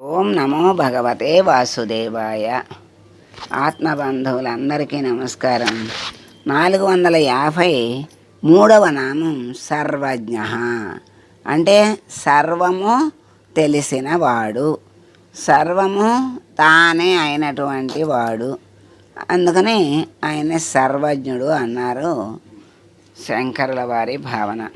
ఓం నమో భగవతే వాసుదేవాయ. ఆత్మబంధువులందరికీ నమస్కారం. నాలుగు వందల యాభై మూడవ నామం సర్వజ్ఞ. అంటే సర్వము తెలిసిన వాడు. సర్వము తానే అయినటువంటి వాడు. అందుకని ఆయన సర్వజ్ఞుడు అన్నారు శంకరుల వారి భావన.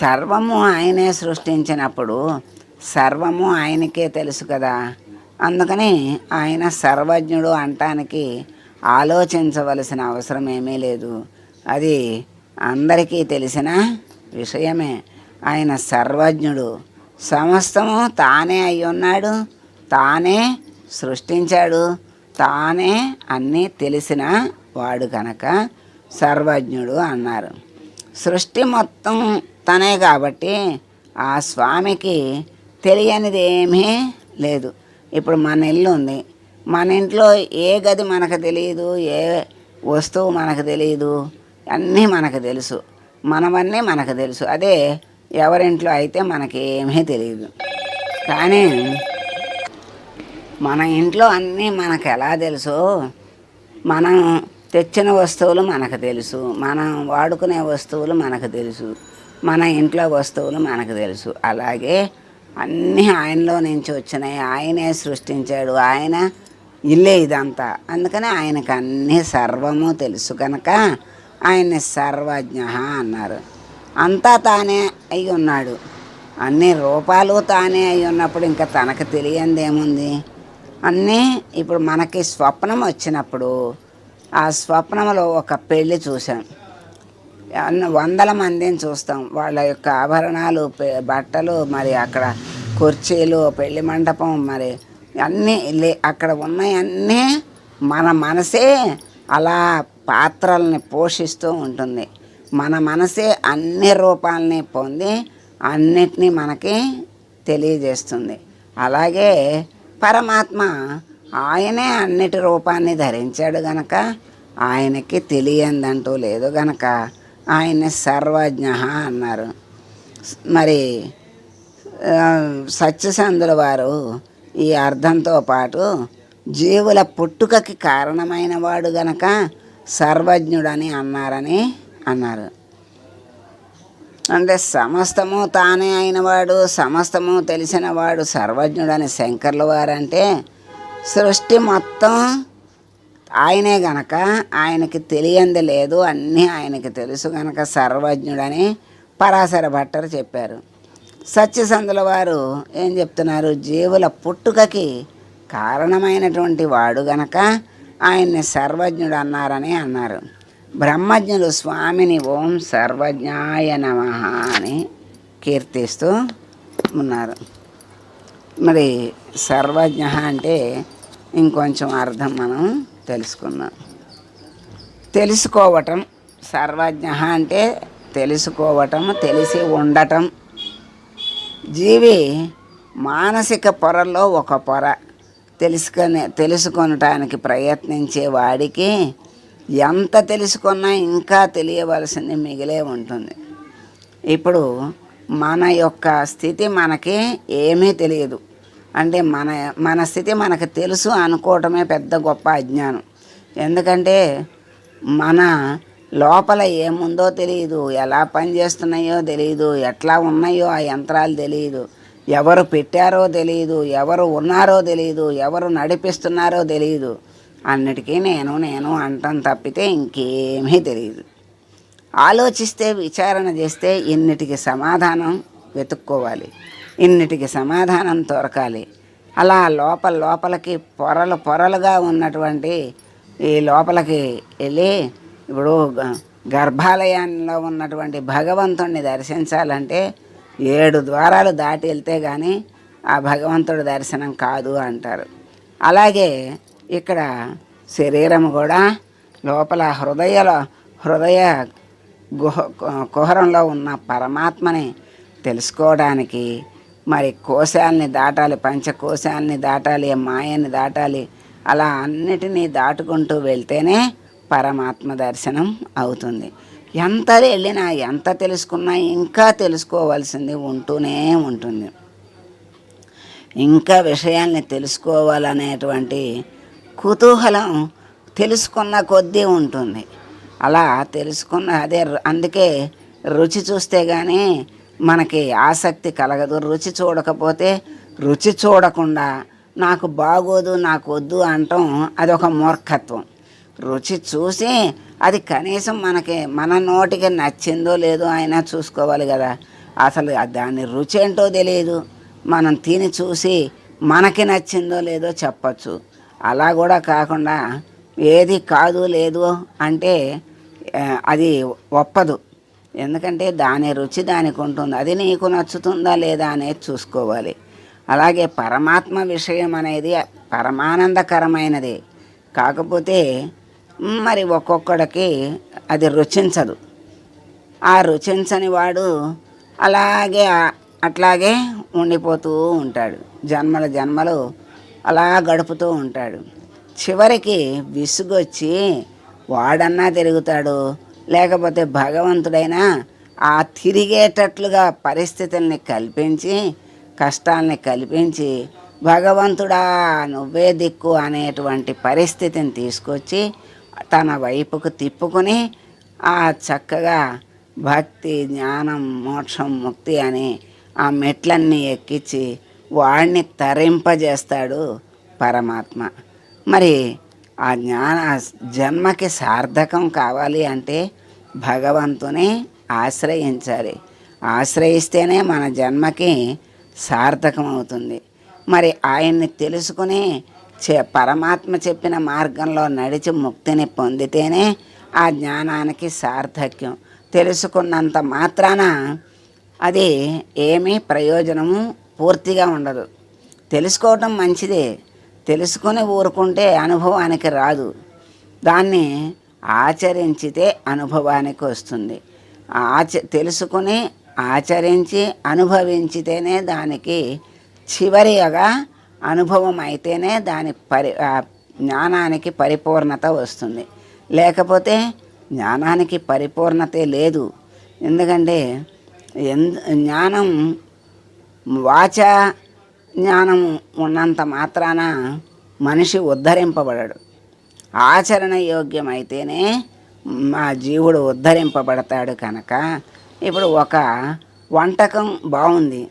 సర్వము ఆయనే సృష్టించినప్పుడు సర్వము ఆయనకే తెలుసు కదా. అందుకని ఆయన సర్వజ్ఞుడు అంటానికి ఆలోచించవలసిన అవసరం ఏమీ లేదు. అది అందరికీ తెలిసిన విషయమే. ఆయన సర్వజ్ఞుడు. సమస్తము తానే అయి ఉన్నాడు. తానే సృష్టించాడు. తానే అన్నీ తెలిసిన వాడు కనుక సర్వజ్ఞుడు అన్నారు. సృష్టి మొత్తం తనే కాబట్టి ఆ స్వామికి తెలియనిది ఏమీ లేదు. ఇప్పుడు మన ఇల్లు ఉంది. మన ఇంట్లో ఏ గది మనకు తెలియదు ఏ వస్తువు మనకు తెలియదు అన్నీ మనకు తెలుసు. మనవన్నీ మనకు తెలుసు. అదే ఎవరింట్లో అయితే మనకి ఏమీ తెలియదు కానీ మన ఇంట్లో అన్నీ మనకు ఎలా తెలుసో? మనం తెచ్చిన వస్తువులు మనకు తెలుసు. మనం వాడుకునే వస్తువులు మనకు తెలుసు. మన ఇంట్లో వస్తువులు మనకు తెలుసు. అలాగే అన్నీ ఆయనలో నుంచి వచ్చినాయి. ఆయనే సృష్టించాడు. ఆయన ఇల్లే ఇదంతా. అందుకని ఆయనకు అన్నీ సర్వము తెలుసు కనుక ఆయన్ని సర్వజ్ఞ అన్నారు. అంతా తానే అయి ఉన్నాడు. అన్ని రూపాలు తానే అయి ఉన్నప్పుడు ఇంకా తనకు తెలియంది ఏముంది అన్నీ ఇప్పుడు మనకి స్వప్నం వచ్చినప్పుడు ఆ స్వప్నంలో ఒక పెళ్ళి చూసాం వందల మందిని చూస్తాం. వాళ్ళ యొక్క ఆభరణాలు పె- బట్టలు మరి అక్కడ కుర్చీలు పెళ్ళి మండపం మరి అన్నీ లే అక్కడ ఉన్నాయన్నీ మన మనసే అలా పాత్రల్ని పోషిస్తూ ఉంటుంది. మన మనసే అన్ని రూపాలని పొంది అన్నిటినీ మనకి తెలియజేస్తుంది. అలాగే పరమాత్మ ఆయనే అన్నిటి రూపాన్ని ధరించాడు గనక ఆయనకి తెలియందంటూ లేదు గనక ఆయన సర్వజ్ఞ అన్నారు. మరి సత్యసంధుల వారు ఈ అర్థంతో పాటు జీవుల పుట్టుకకి కారణమైన వాడు గనక సర్వజ్ఞుడని అన్నారని అన్నారు. అంటే సమస్తము తానే అయినవాడు సమస్తము తెలిసినవాడు సర్వజ్ఞుడని శంకర్ల వారంటే సృష్టి మొత్తం ఆయనే గనక ఆయనకి తెలియంది లేదు అన్నీ ఆయనకి తెలుసు గనక సర్వజ్ఞుడని పరాశర భట్టరు చెప్పారు. సత్యసంధుల వారు ఏం చెప్తున్నారు? జీవుల పుట్టుకకి కారణమైనటువంటి వాడు గనక ఆయన్ని సర్వజ్ఞుడు అన్నారని అన్నారు. బ్రహ్మజ్ఞులు స్వామిని ఓం సర్వజ్ఞాయ నమ అని కీర్తిస్తూ ఉన్నారు. మరి సర్వజ్ఞ అంటే ఇంకొంచెం అర్థం మనం తెలుసుకున్నాం తెలుసుకోవటం సర్వజ్ఞ అంటే తెలుసుకోవటం తెలిసి ఉండటం. జీవి మానసిక పొరల్లో ఒక పొర. తెలుసుకొని తెలుసుకొనటానికి ప్రయత్నించే వాడికి ఎంత తెలుసుకున్నా ఇంకా తెలియవలసింది మిగిలే ఉంటుంది. ఇప్పుడు మన యొక్క స్థితి మనకి ఏమీ తెలియదు. అంటే మన మన స్థితి మనకు తెలుసు అనుకోవటమే పెద్ద గొప్ప అజ్ఞానం. ఎందుకంటే మన లోపల ఏముందో తెలియదు ఎలా పనిచేస్తున్నాయో తెలియదు ఎట్లా ఉన్నాయో ఆ యంత్రాలు తెలియదు ఎవరు పెట్టారో తెలియదు ఎవరు ఉన్నారో తెలియదు ఎవరు నడిపిస్తున్నారో తెలియదు అన్నిటికీ నేను నేను అంటం తప్పితే ఇంకేమీ తెలియదు ఆలోచిస్తే విచారణ చేస్తే ఇన్నిటికి సమాధానం వెతుక్కోవాలి. ఇన్నిటికి సమాధానం దొరకాలి. అలా లోపల లోపలికి పొరలు పొరలుగా ఉన్నటువంటి ఈ లోపలికి వెళ్ళి ఇప్పుడు గర్భాలయంలో ఉన్నటువంటి భగవంతుణ్ణి దర్శించాలంటే ఏడు ద్వారాలు దాటి వెళ్తే కానీ ఆ భగవంతుడి దర్శనం కాదు అంటారు. అలాగే ఇక్కడ శరీరం కూడా లోపల హృదయలో హృదయ గుహ కుహరంలో ఉన్న పరమాత్మని తెలుసుకోవడానికి మరి కోశాలని దాటాలి పంచకోశాలని దాటాలి మాయని దాటాలి అలా అన్నిటినీ దాటుకుంటూ వెళ్తేనే పరమాత్మ దర్శనం అవుతుంది. ఎంత వెళ్ళినా ఎంత తెలుసుకున్నా ఇంకా తెలుసుకోవాల్సింది ఉంటూనే ఉంటుంది. ఇంకా విషయాల్ని తెలుసుకోవాలనేటువంటి కుతూహలం తెలుసుకున్న కొద్దీ ఉంటుంది. అలా తెలుసుకున్న అదే రు- అందుకే రుచి చూస్తే కానీ మనకి ఆసక్తి కలగదు రుచి చూడకపోతే రుచి చూడకుండా నాకు బాగోదు నాకు వద్దు అంటాం అదొక మూర్ఖత్వం. రుచి చూసి అది కనీసం మనకి మన నోటికి నచ్చిందో లేదో అయినా చూసుకోవాలి కదా. అసలు దాని రుచి ఏంటో తెలియదు. మనం తిని చూసి మనకి నచ్చిందో లేదో చెప్పచ్చు. అలా కూడా కాకుండా ఏది కాదు లేదు అంటే అది ఒప్పదు. ఎందుకంటే దాని రుచి దానికి ఉంటుంది. అది నీకు నచ్చుతుందా లేదా అనేది చూసుకోవాలి. అలాగే పరమాత్మ విషయం అనేది పరమానందకరమైనది. కాకపోతే మరి ఒక్కొక్కడికి అది రుచించదు. ఆ రుచించని వాడు అలాగే అట్లాగే ఉండిపోతూ ఉంటాడు. జన్మల జన్మలు అలా గడుపుతూ ఉంటాడు. చివరికి విసుగొచ్చి వాడన్నా తిరుగుతాడు. లేకపోతే భగవంతుడైనా ఆ తిరిగేటట్లుగా పరిస్థితుల్ని కల్పించి కష్టాల్ని కల్పించి భగవంతుడా నువ్వే దిక్కు అనేటువంటి పరిస్థితిని తీసుకొచ్చి తన వైపుకు తిప్పుకొని ఆ చక్కగా భక్తి జ్ఞానం మోక్షం ముక్తి అని ఆ మెట్లన్నీ ఎక్కించి వాడిని తరింపజేస్తాడు పరమాత్మ. మరి ఆ జ్ఞాన జన్మకి సార్థకం కావాలి అంటే భగవంతుని ఆశ్రయించాలి. ఆశ్రయిస్తేనే మన జన్మకి సార్థకం అవుతుంది. మరి ఆయన్ని తెలుసుకుని చె పరమాత్మ చెప్పిన మార్గంలో నడిచి ముక్తిని పొందితేనే ఆ జ్ఞానానికి సార్థక్యం. తెలుసుకున్నంత మాత్రాన అది ఏమీ ప్రయోజనము పూర్తిగా ఉండదు. తెలుసుకోవటం మంచిదే. తెలుసుకుని ఊరుకుంటే అనుభవానికి రాదు. దాన్ని ఆచరించితే అనుభవానికి వస్తుంది. ఆచ తెలుసుకుని ఆచరించి అనుభవించితేనే దానికి చివరిగా అనుభవం అయితేనే దాని పరి జ్ఞానానికి పరిపూర్ణత వస్తుంది. లేకపోతే జ్ఞానానికి పరిపూర్ణతే లేదు. ఎందుకంటే ఎందు జ్ఞానం వాచ జ్ఞానం ఉన్నంత మాత్రాన మనిషి ఉద్ధరింపబడడు. ఆచరణ యోగ్యమైతేనే మా జీవుడు ఉద్ధరింపబడతాడు కనుక ఇప్పుడు ఒక వంటకం బాగుంది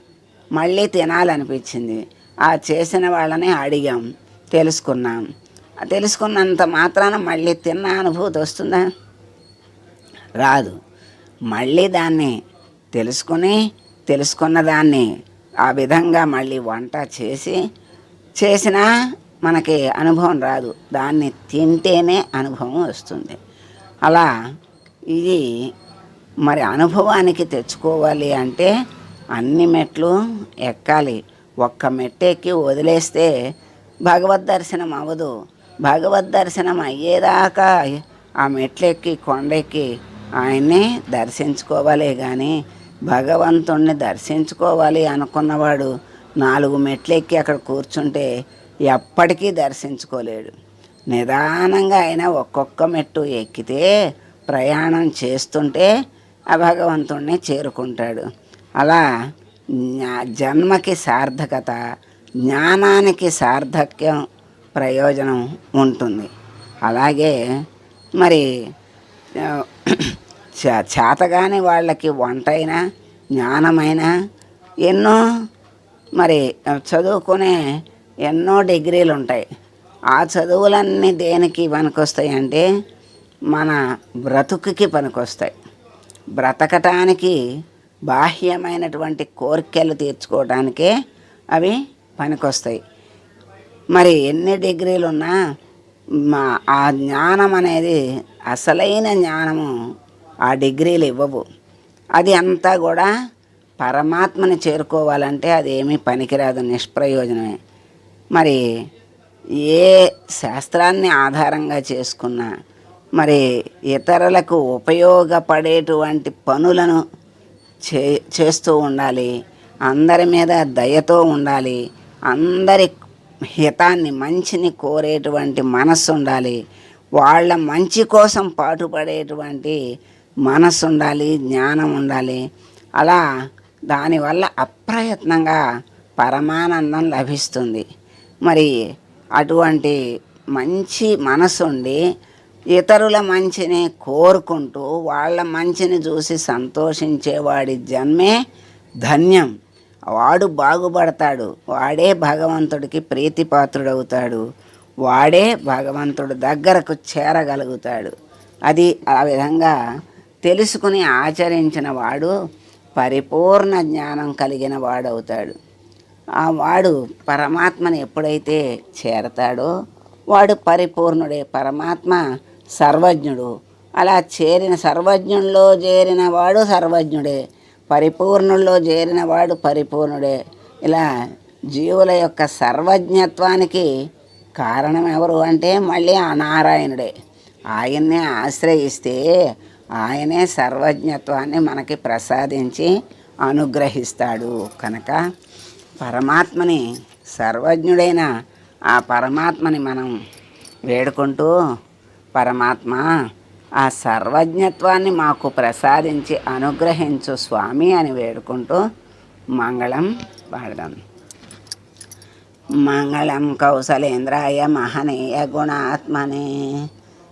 మళ్ళీ తినాలనిపించింది ఆ చేసిన వాళ్ళని అడిగాం తెలుసుకున్నాం. తెలుసుకున్నంత మాత్రాన మళ్ళీ తిన్న అనుభూతి వస్తుందా? రాదు. మళ్ళీ దాన్ని తెలుసుకుని తెలుసుకున్న దాన్ని ఆ విధంగా మళ్ళీ వంట చేసి చేసినా మనకి అనుభవం రాదు. దాన్ని తింటేనే అనుభవం వస్తుంది. అలా ఇది మరి అనుభవానికి తెచ్చుకోవాలి అంటే అన్ని మెట్లు ఎక్కాలి. ఒక్క మెట్టెక్కి వదిలేస్తే భగవద్ దర్శనం అవ్వదు. భగవద్ దర్శనం అయ్యేదాకా ఆ మెట్లెక్కి కొండెక్కి ఆయన్ని దర్శించుకోవాలి. కానీ భగవంతుణ్ణి దర్శించుకోవాలి అనుకున్నవాడు నాలుగు మెట్లెక్కి అక్కడ కూర్చుంటే ఎప్పటికీ దర్శించుకోలేడు. నిదానంగా అయినా ఒక్కొక్క మెట్టు ఎక్కితే ప్రయాణం చేస్తుంటే ఆ భగవంతుణ్ణి చేరుకుంటాడు. అలా జ్ఞా- జన్మకి సార్థకత జ్ఞానానికి సార్థక్యం ప్రయోజనం ఉంటుంది. అలాగే మరి చేతగాని వాళ్ళకి వంటైనా జ్ఞానమైనా ఎన్నో మరి చదువుకునే ఎన్నో డిగ్రీలు ఉంటాయి ఆ చదువులన్నీ దేనికి పనికొస్తాయి అంటే మన బ్రతుకుకి పనికొస్తాయి. బ్రతకటానికి బాహ్యమైనటువంటి కోరికలు తీర్చుకోవడానికే అవి పనికొస్తాయి. మరి ఎన్ని డిగ్రీలు ఉన్నా మా ఆ జ్ఞానం అనేది అసలైన జ్ఞానము ఆ డిగ్రీలు ఇవ్వవు. అది అంతా కూడా పరమాత్మని చేరుకోవాలంటే అది ఏమీ పనికిరాదు నిష్ప్రయోజనమే. మరి ఏ శాస్త్రాన్ని ఆధారంగా చేసుకున్నా మరి ఇతరులకు ఉపయోగపడేటువంటి పనులను చే చేస్తూ ఉండాలి అందరి మీద దయతో ఉండాలి అందరి హితాన్ని మంచిని కోరేటువంటి మనస్సు ఉండాలి వాళ్ళ మంచి కోసం పాటుపడేటువంటి మనస్సు ఉండాలి జ్ఞానం ఉండాలి అలా దానివల్ల అప్రయత్నంగా పరమానందం లభిస్తుంది. మరి అటువంటి మంచి మనసుండి ఇతరుల మంచిని కోరుకుంటూ వాళ్ళ మంచిని చూసి సంతోషించేవాడి జన్మే ధన్యం. వాడు బాగుపడతాడు. వాడే భగవంతుడికి ప్రీతిపాత్రుడవుతాడు. వాడే భగవంతుడు దగ్గరకు చేరగలుగుతాడు. అది ఆ విధంగా తెలుసుకుని ఆచరించిన వాడు పరిపూర్ణ జ్ఞానం కలిగిన వాడవుతాడు. ఆ వాడు పరమాత్మని ఎప్పుడైతే చేరతాడో వాడు పరిపూర్ణుడే. పరమాత్మ సర్వజ్ఞుడు. అలా చేరిన సర్వజ్ఞుల్లో చేరిన వాడు సర్వజ్ఞుడే. పరిపూర్ణుల్లో చేరిన వాడు పరిపూర్ణుడే. ఇలా జీవుల యొక్క సర్వజ్ఞత్వానికి కారణం ఎవరు అంటే మళ్ళీ ఆ నారాయణుడే. ఆయన్నే ఆశ్రయిస్తే ఆయనే సర్వజ్ఞత్వాన్ని మనకి ప్రసాదించి అనుగ్రహిస్తాడు. కనుక పరమాత్మని సర్వజ్ఞుడైన ఆ పరమాత్మని మనం వేడుకుంటూ పరమాత్మ ఆ సర్వజ్ఞత్వాన్ని మాకు ప్రసాదించి అనుగ్రహించు స్వామి అని వేడుకుంటూ మంగళం పాడదాం. మంగళం కౌసలేంద్రాయ మహనీయ గుణాత్మనే